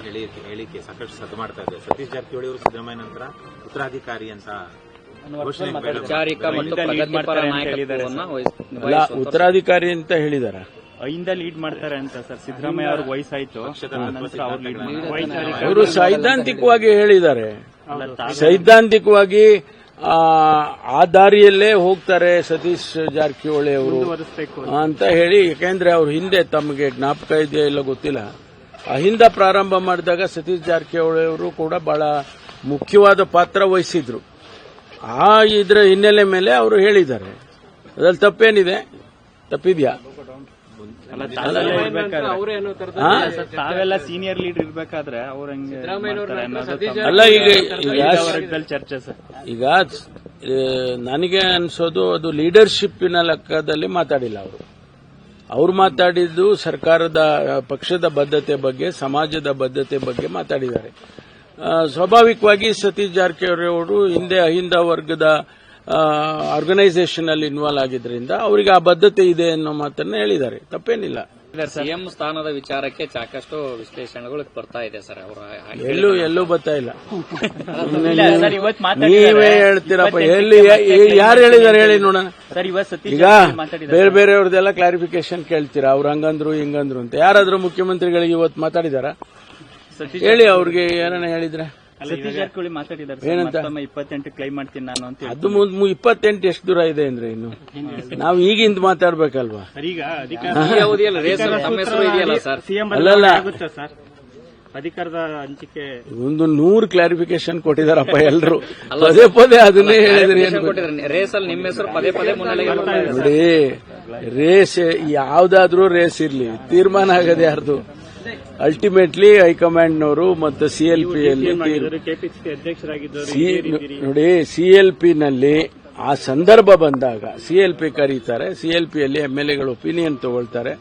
ಹೇಳಿ ಹೇಳಿಕೆ ಸಾಕಷ್ಟು ಸದ್ದು ಮಾಡ್ತಾ ಇದೆ ಸತೀಶ್ ಜಾರಕಿಹೊಳಿ ಅವರು ಸಿದ್ದರಾಮಯ್ಯ ನಂತರ ಉತ್ತರಾಧಿಕಾರಿ ಅಂತ ಉತ್ತರಾಧಿಕಾರಿ ಅಂತ ಹೇಳಿದಾರ? ಐಯಿಂದ ಲೀಡ್ ಮಾಡ್ತಾರೆ ಅಂತ ಸರ್. ಸಿದ್ದರಾಮಯ್ಯ ಅವ್ರ ವಯಸ್ಸಾಯ್ತು. ಆಯ್ತು ಆ ನಂತರ ಅವ್ರು ಲೀಡ್ ಮಾಡ್ತಾರೆ. ಅವರು ಸೈದ್ಧಾಂತಿಕವಾಗಿ ಹೇಳಿದ್ದಾರೆ ಸೈದ್ಧಾಂತಿಕವಾಗಿ ಆ, ಆ ದಾರಿಯಲ್ಲೇ ಹೋಗ್ತಾರೆ ಸತೀಶ್ ಜಾರಕಿಹೊಳಿ ಅವರು ಅಂತ. ಹೇಳಿ ಯಾಕೆಂದ್ರೆ ಅವ್ರ ಹಿಂದೆ ತಮಗೆ ಜ್ಞಾಪಕ ಇದೆಯಾ ಇಲ್ಲ ಗೊತ್ತಿಲ್ಲ. ಅಹಿಂದ ಪ್ರಾರಂಭ ಮಾಡಿದಾಗ ಸತೀಶ್ ಜಾರಕಿಹೊಳಿ ಅವರು ಕೂಡ ಬಹಳ ಮುಖ್ಯವಾದ ಪಾತ್ರ ವಹಿಸಿದ್ರು. ಆ ಇದ್ರ ಹಿನ್ನೆಲೆ ಮೇಲೆ ಅವರು ಹೇಳಿದ್ದಾರೆ. ಅದ್ರಲ್ಲಿ ತಪ್ಪೇನಿದೆ? ತಪ್ಪಿದ್ಯಾ? ಅಲ್ಲ, ತಾವೆಲ್ಲ ಸೀನಿಯರ್ ಲೀಡರ್ ಇರ್ಬೇಕಾದ್ರೆ ಅಲ್ಲ ಈಗ ಚರ್ಚೆ ಸರ್. ಈಗ ನನಗೆ ಅನ್ಸೋದು ಅದು ಲೀಡರ್ಶಿಪ್ಪಿನ ಲೆಕ್ಕದಲ್ಲಿ ಮಾತಾಡಿಲ್ಲ ಅವರು. ಅವ್ರು ಮಾತಾಡಿದ್ದು ಸರ್ಕಾರದ ಪಕ್ಷದ ಬದ್ಧತೆ ಬಗ್ಗೆ, ಸಮಾಜದ ಬದ್ಧತೆ ಬಗ್ಗೆ ಮಾತಾಡಿದ್ದಾರೆ. ಸ್ವಾಭಾವಿಕವಾಗಿ ಸತೀಶ್ ಜಾರಕಿಹೊಳಿ ಅವರು ಹಿಂದೆ ಅಹಿಂದ ವರ್ಗದ ಆರ್ಗನೈಸೇಷನ್ ಅಲ್ಲಿ ಇನ್ವಾಲ್ವ್ ಆಗಿದ್ರಿಂದ ಅವರಿಗೆ ಆ ಬದ್ಧತೆ ಇದೆ ಅನ್ನೋ ಮಾತನ್ನ ಹೇಳಿದ್ದಾರೆ. ತಪ್ಪೇನಿಲ್ಲ. ಸಿಎಂ ಸ್ಥಾನದ ವಿಚಾರಕ್ಕೆ ಸಾಕಷ್ಟು ವಿಶ್ಲೇಷಣೆಗಳು ಬರ್ತಾ ಇದೆ ಸರ್. ಅವರು ಎಲ್ಲೂ ಎಲ್ಲೂ ಬರ್ತಾ ಇಲ್ಲ. ನೀವೇ ಹೇಳ್ತೀರಪ್ಪ. ಎಲ್ಲಿ ಯಾರು ಹೇಳಿದಾರೆ ಹೇಳಿ ನೋಡೋಣ. ಈಗ ಬೇರೆ ಬೇರೆಯವ್ರದ್ದೆಲ್ಲ ಕ್ಲಾರಿಫಿಕೇಶನ್ ಕೇಳ್ತೀರಾ? ಅವ್ರು ಹಂಗಂದ್ರು ಹಿಂಗಂದ್ರು ಅಂತ. ಯಾರಾದ್ರೂ ಮುಖ್ಯಮಂತ್ರಿಗಳಿಗೆ ಇವತ್ತು ಮಾತಾಡಿದಾರ? ಹೇಳಿ ಅವ್ರಿಗೆ ಏನನ್ನ ಹೇಳಿದ್ರೆ. ಸತೀಶ್ ಜಾರಕಿಹೊಳಿ ಮಾತಾಡಿದ್ದಾರೆ ಸರ್, ಏನಂತ? ಮತ್ತೊಮ್ಮೆ ಇಪ್ಪತ್ತೆಂಟು ಕ್ಲೈಮ್ ಮಾಡ್ತೀನಿ ನಾನು ಅಂತ ಹೇಳಿ. ಅದು ಮುಂದ್ ಮು- ಇಪ್ಪತ್ತೆಂಟು ಎಷ್ಟು ದೂರ ಇದೆ ಅಂದ್ರೆ ಇನ್ನು? ನಾವು ಈಗಿಂದ ಮಾತಾಡ್ಬೇಕಲ್ವಾ? ಈಗ ಅಧಿಕಾರ ಈ ಅವಧಿಯಲ್ಲಿ ರೇಸ್ ತಮ್ಮ ಹೆಸರು ಇದೆಯಲ್ಲ ಸರ್? ಸಿಎಂ ಅಲ್ಲಲ್ಲ. ಆಗುತ್ತೆ ಸರ್. ಅಧಿಕಾರದ ಹಂಚಿಕೆ ಒಂದು ನೂರು ಕ್ಲಾರಿಫಿಕೇಶನ್ ಕೊಟ್ಟಿದಾರಪ್ಪ ಎಲ್ರು. ಪದೇ ಪದೇ ಅದನ್ನೇ ಹೇಳಿದ್ರಿ ಏನ್ ಗೊತ್ತಾ? ನಿಮ್ಮ ಹೆಸರು ಪದೇ ಪದೇ ಮುನ್ನೆಲೆಗೆ ಬರ್ತಾ ಇದೆ ನೋಡಿ ರೇಸ್ ಯಾವ್ದಾದ್ರೂ ರೇಸ್ ಇರ್ಲಿ. ತೀರ್ಮಾನ ಆಗದೆ ಯಾರ್ದು? ಅಲ್ಟಿಮೇಟ್ಲಿ ಹೈಕಮಾಂಡ್ನವರು ಮತ್ತು ಸಿಎಲ್ಪಿಯಲ್ಲಿ ನೋಡಿ ಸಿಎಲ್ಪಿ ನಲ್ಲಿ ಆ ಸಂದರ್ಭ ಬಂದಾಗ ಸಿಎಲ್ಪಿ ಕರೀತಾರೆ. ಸಿಎಲ್ಪಿ ಅಲ್ಲಿ ಎಂ ಎಲ್ ಎಗಳು ಒಪಿನಿಯನ್ ತಗೊಳ್ತಾರೆ.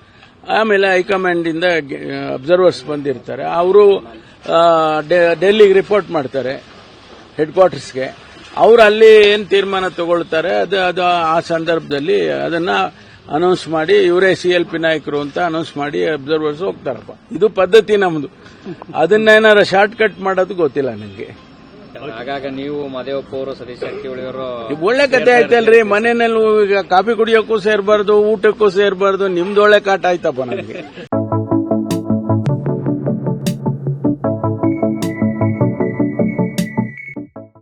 ಆಮೇಲೆ ಹೈಕಮಾಂಡಿಂದ ಅಬ್ಸರ್ವರ್ಸ್ ಬಂದಿರ್ತಾರೆ. ಅವರು ಡೆಲ್ಲಿಗೆ ರಿಪೋರ್ಟ್ ಮಾಡ್ತಾರೆ ಹೆಡ್ ಕ್ವಾರ್ಟರ್ಸ್ಗೆ ಅವರು ಅಲ್ಲಿ ಏನು ತೀರ್ಮಾನ ತಗೊಳ್ತಾರೆ ಅದು ಅದು ಆ ಸಂದರ್ಭದಲ್ಲಿ ಅದನ್ನ ಅನೌನ್ಸ್ ಮಾಡಿ ಇವರೇ ಸಿ ಎಲ್ ಪಿ ನಾಯಕರು ಅಂತ ಅನೌನ್ಸ್ ಮಾಡಿ ಅಬ್ಸರ್ವರ್ಸ್ ಹೋಗ್ತಾರಪ್ಪ. ಇದು ಪದ್ಧತಿ ನಮ್ದು. ಅದನ್ನೇನಾರ ಶಾರ್ಟ್ ಕಟ್ ಮಾಡೋದು ಗೊತ್ತಿಲ್ಲ ನನಗೆ ಆಗಾಗ ನೀವು ಮದೇವಪ್ಪ ಅವರು ಸತೀಶ್ ಜಾರಕಿಹೊಳಿ ಅವರು ಒಳ್ಳೆ ಕತೆ ಆಯ್ತಲ್ರಿ ಮನೆಯಲ್ಲಿ ಈಗ ಕಾಫಿ ಕುಡಿಯೋಕ್ಕೂ ಸೇರ್ಬಾರ್ದು ಊಟಕ್ಕೂ ಸೇರ್ಬಾರ್ದು ನಿಮ್ದು ಒಳ್ಳೆ ಕಾಟ ಆಯ್ತಪ್ಪ ನನಗೆ